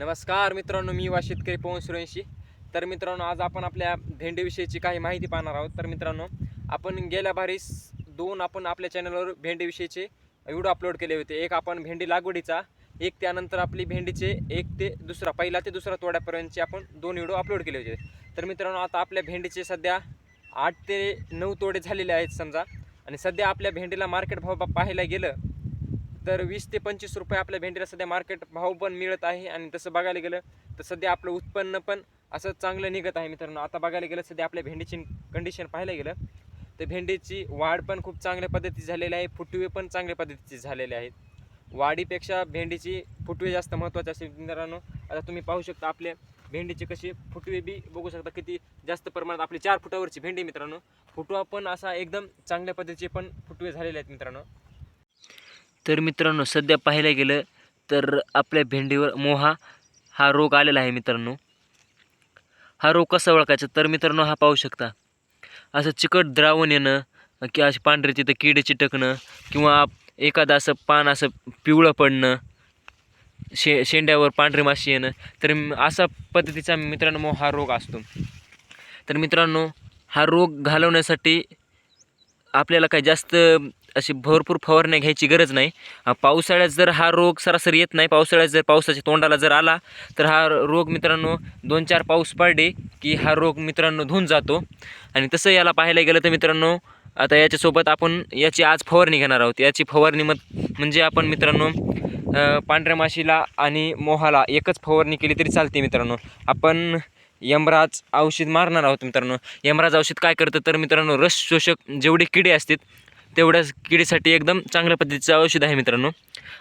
नमस्कार मित्रांनो मी वा शेतकरी पवन सुरेंशी. तर मित्रांनो आज आपण आपल्या भेंडीविषयीची काही माहिती पाहणार आहोत. तर मित्रांनो आपण गेल्या भारीस दोन आपण आपल्या चॅनलवर भेंडीविषयीचे व्हिडिओ अपलोड केले होते. एक आपण भेंडी लागवडीचा एक त्यानंतर आपली भेंडीचे एक ते दुसरा पहिला ते दुसरा तोड्यापर्यंतचे आपण दोन व्हिडिओ अपलोड केले होते. तर मित्रांनो आता आपल्या भेंडीचे सध्या आठ ते नऊ तोडे झालेले आहेत समजा. आणि सध्या आपल्या भेंडीला मार्केट भाव पाहायला गेलं तर वीस ते पंचवीस रुपये आपल्या भेंडीला सध्या मार्केट भाव पण मिळत आहे आणि तसं बघायला गेलं तर सध्या आपलं उत्पन्न पण असं चांगलं निघत आहे मित्रांनो. आता बघायला गेलं सध्या आपल्या भेंडीची कंडिशन पाहायला गेलं तर भेंडीची वाढ पण खूप चांगल्या पद्धतीची झालेली आहे फुटवे पण चांगल्या पद्धतीचे झालेले आहेत. वाढीपेक्षा भेंडीची फुटवे जास्त महत्त्वाचे असे मित्रांनो. आता तुम्ही पाहू शकता आपल्या भेंडीचे कसे फुटवे बी बघू शकता किती जास्त प्रमाणात आपली चार फुटावरची भेंडी मित्रांनो. फुटवा पण असा एकदम चांगल्या पद्धतीचे पण फुटवे झालेले आहेत मित्रांनो. तर मित्रांनो सध्या पाहायला गेलं तर आपल्या भेंडीवर मोहा हा रोग आलेला आहे मित्रांनो. हा रोग कसा ओळखायचा? तर मित्रांनो हा पाहू शकता. असं चिकट द्रावण येणं की अशी पांढरे तिथं किडे चिटकणं किंवा एखादं असं पान असं पिवळं पडणं शे शेंड्यावर पांढरी माशी येणं तर असा पद्धतीचा मित्रांनो हा रोग असतो. तर मित्रांनो हा रोग घालवण्यासाठी आपल्याला काही जास्त अशी भरपूर फवारण्या घ्यायची गरज नाही. पावसाळ्यात जर हा रोग सरासरी येत नाही पावसाळ्यात जर पावसाच्या तोंडाला जर आला तर हा रोग मित्रांनो दोन चार पाऊस पडले की हा रोग मित्रांनो धुऊन जातो. आणि तसं याला पाहायला गेलं तर मित्रांनो आता याच्यासोबत आपण याची आज फवारणी घेणार आहोत. याची फवारणी मत म्हणजे आपण मित्रांनो पांढऱ्या माशीला आणि मोहाला एकच फवारणी केली तरी चालते मित्रांनो. आपण यमराज औषध मारणार आहोत मित्रांनो. यमराज औषध काय करतं तर मित्रांनो रस शोषक जेवढे किडे असतात तेवढ्याच किडीसाठी एकदम चांगल्या पद्धतीचं औषध आहे मित्रांनो.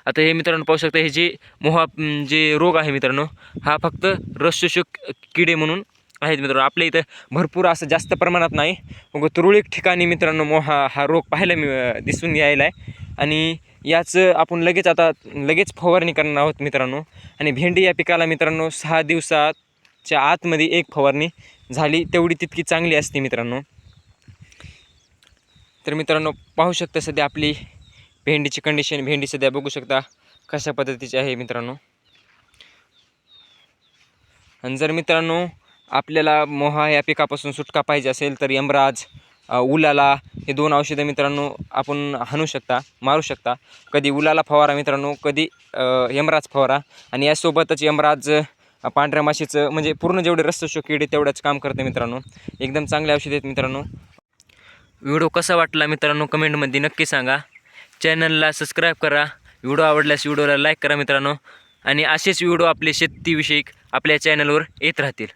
आता हे मित्रांनो पाहू शकता हे जे मोहा जे रोग आहे मित्रांनो हा फक्त रसशोषक किडे म्हणून आहेत मित्रांनो. आपल्या इथं भरपूर असं जास्त प्रमाणात नाही मग तुरळक ठिकाणी मित्रांनो मोहा हा रोग पाहायला मी दिसून यायला आहे. आणि याचं आपण लगेच आता लगेच फवारणी करणार आहोत मित्रांनो. आणि भेंडी या पिकाला मित्रांनो सहा दिवसाच्या आतमध्ये एक फवारणी झाली तेवढी तितकी चांगली असते मित्रांनो. तर मित्रांनो पाहू शकता सध्या आपली भेंडीची कंडिशन भेंडी सध्या बघू शकता कशा पद्धतीची आहे मित्रांनो. आणि जर मित्रांनो आपल्याला मोहा या पिकापासून सुटका पाहिजे असेल तर यमराज उलाला हे दोन औषधं मित्रांनो आपण हाणू शकता मारू शकता. कधी उलाला फवारा मित्रांनो कधी यमराज फवारा. आणि यासोबतच यमराज पांढऱ्या माशीचं म्हणजे पूर्ण जेवढे रस्तशो किडे तेवढंच काम करते मित्रांनो. एकदम चांगले औषध आहेत मित्रांनो. व्हिडिओ कसा वाटला मित्रांनो कमेंटमध्ये नक्की सांगा. चॅनलला सबस्क्राईब करा. व्हिडिओ आवडल्यास व्हिडिओला लाईक करा मित्रांनो. आणि असेच व्हिडिओ आपले शेतीविषयी आपल्या चॅनलवर येत राहतील.